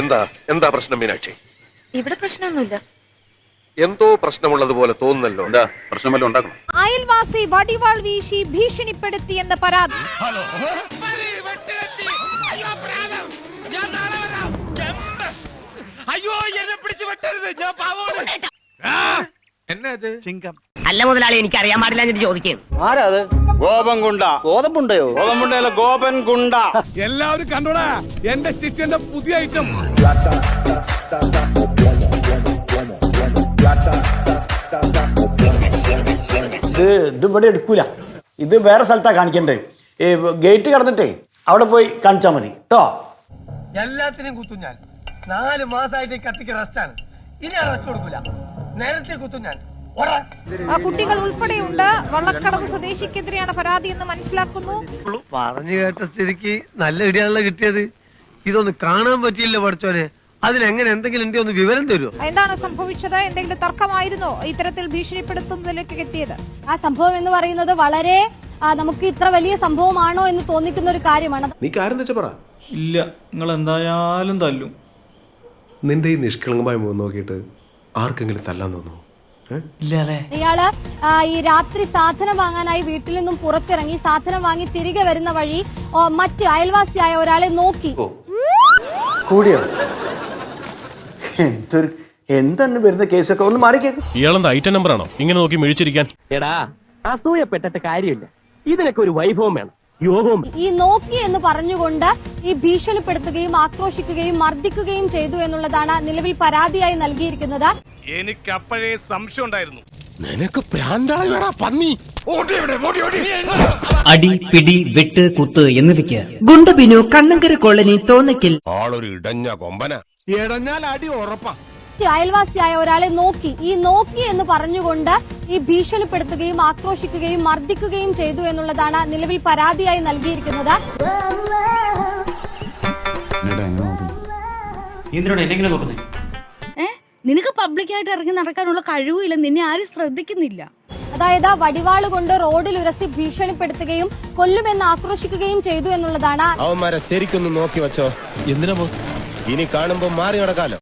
എന്താ? എന്താ പ്രശ്നം മീനാക്ഷി? ഇവിടെ പ്രശ്നമൊന്നുമില്ല. എന്തോ പ്രശ്നമുള്ളതുപോലെ തോന്നുന്നല്ലോ. എന്താ? പ്രശ്നം വല്ലതും ഉണ്ടാക്കണം? അയൽവാസി വടിവാൾ വീശി ഭീഷണിപ്പെടുത്തി എന്ന പരാതി. അയ്യോ എന്നെ പിടിച്ചു വെട്ടരുത്. ഞാൻ പാവോട് അല്ല മുതലാളി എനിക്ക് അറിയാൻ പാടില്ല എന്നിട്ട് ചോദിക്കുന്നു ആരാ അത് ഗോപൻകുണ്ട. ഗോതമ്പുണ്ടയോ? ഗോതമ്പുണ്ടല്ലോ ഗോപൻ ഗുണ്ട എല്ലാവരും കണ്ടോടാ എന്റെ ശിഷ്യന്റെ പുതിയ ഐറ്റം ഇത് ഇത് ഇവിടെ എടുക്കൂല. ഇത് വേറെ സ്ഥലത്താ കാണിക്കണ്ടേ. ഈ ഗേറ്റ് കടന്നിട്ടേ അവിടെ പോയി കാണിച്ചാൽ മതി. കേട്ടോ എല്ലാത്തിനും കുത്തും ഞാൻ. നാല് മാസമായിട്ട് ഈ കത്തിക്ക് റെസ്റ്റാണ് ഇനി ആ റെസ്റ്റ് കൊടുക്കൂല. നേരത്തെ കുത്തും ഞാൻ. കുട്ടികൾ ഉൾപ്പെടെയുണ്ട്. വള്ളക്കടവ് സ്വദേശിക്കെതിരെയാണ് പരാതി എന്ന് മനസ്സിലാക്കുന്നു. പറഞ്ഞു കേട്ട സ്ഥിതിക്ക് നല്ല ഇടിയാണല്ലോ കിട്ടിയത്. ഇതൊന്ന് കാണാൻ പറ്റിയില്ല പഠിച്ചോനെ അതിലെങ്ങനെ എന്തെങ്കിലും ഒന്ന് വിവരം തരുമോ എന്താണ് സംഭവിച്ചത്? എന്തെങ്കിലും തർക്കമായിരുന്നോ ഇത്തരത്തിൽ ഭീഷണിപ്പെടുത്തുന്നതിലേക്ക് എത്തിയത്? ആ സംഭവം എന്ന് പറയുന്നത് വളരെ നമുക്ക് ഇത്ര വലിയ സംഭവമാണോ എന്ന് തോന്നിക്കുന്ന ഒരു കാര്യമാണ്. നീ കാര്യം വെച്ച പറ? ഇല്ല നിങ്ങൾ എന്തായാലും തല്ലും. നിന്റെ ഈ നിഷ്കളങ്കമായ മുഖം നോക്കിയിട്ട് ആർക്കെങ്കിലും തല്ലാൻ തോന്നുന്നു ഇയാൾ ഈ രാത്രി സാധനം വാങ്ങാനായി വീട്ടിൽ നിന്നും പുറത്തിറങ്ങി സാധനം വാങ്ങി തിരികെ വരുന്ന വഴി മറ്റു അയൽവാസിയായ ഒരാളെ നോക്കി. കൂടിയോ? എന്തൊരു എന്താണ് വരുന്ന കേസൊക്കെ? ഒന്ന് മാറി കേൾക്കും ഇയാളെന്താ ഐറ്റം നമ്പർ ആണോ ഇങ്ങനെ നോക്കി മിഴിച്ചിരിക്കാൻ. എടാ അസൂയപ്പെട്ടിട്ട് കാര്യമില്ല. ഇതിനൊക്കെ ഒരു വൈഭവം വേണം. യോഗവും. ഈ നോക്കി എന്ന് പറഞ്ഞുകൊണ്ട് ഈ ഭീഷണിപ്പെടുത്തുകയും ആക്രോശിക്കുകയും മർദ്ദിക്കുകയും ചെയ്തു എന്നുള്ളതാണ് നിലവിൽ പരാതിയായി നൽകിയിരിക്കുന്നത്. എനിക്ക് അപ്പോഴേ സംശയം ഉണ്ടായിരുന്നു. നിനക്ക് പന്നി. അടി പിടി വെട്ട് കുത്ത് എന്നിവയ്ക്ക്. ഗുണ്ടബിനു കണ്ണങ്കര കോളനി തോന്നിക്കൽ ആളൊരു ഇടഞ്ഞ കൊമ്പന. ഇടഞ്ഞാൽ അടി ഉറപ്പാ. അയൽവാസിയായ ഒരാളെ നോക്കി. ഈ നോക്കി എന്ന് പറഞ്ഞുകൊണ്ട് ഈ ഭീഷണിപ്പെടുത്തുകയും ആക്രോശിക്കുകയും മർദ്ദിക്കുകയും ചെയ്തു എന്നുള്ളതാണ് നിലവിൽ പരാതിയായി നൽകിയിരിക്കുന്നത്. നിനക്ക് പബ്ലിക്കായിട്ട് ഇറങ്ങി നടക്കാനുള്ള കഴിവില്ല നിന്നെ ആരും ശ്രദ്ധിക്കുന്നില്ല. അതായത് വടിവാൾ കൊണ്ട് റോഡിൽ ഉരസി ഭീഷണിപ്പെടുത്തുകയും കൊല്ലുമെന്ന് ആക്രോശിക്കുകയും ചെയ്തു എന്നുള്ളതാണ് അവന്മാരെ ശരിക്കൊന്ന് നോക്കി വെച്ചോ. എന്തിനാ ബോസ് ഇനി കാണുമ്പോ മാറി നടക്കാലോ.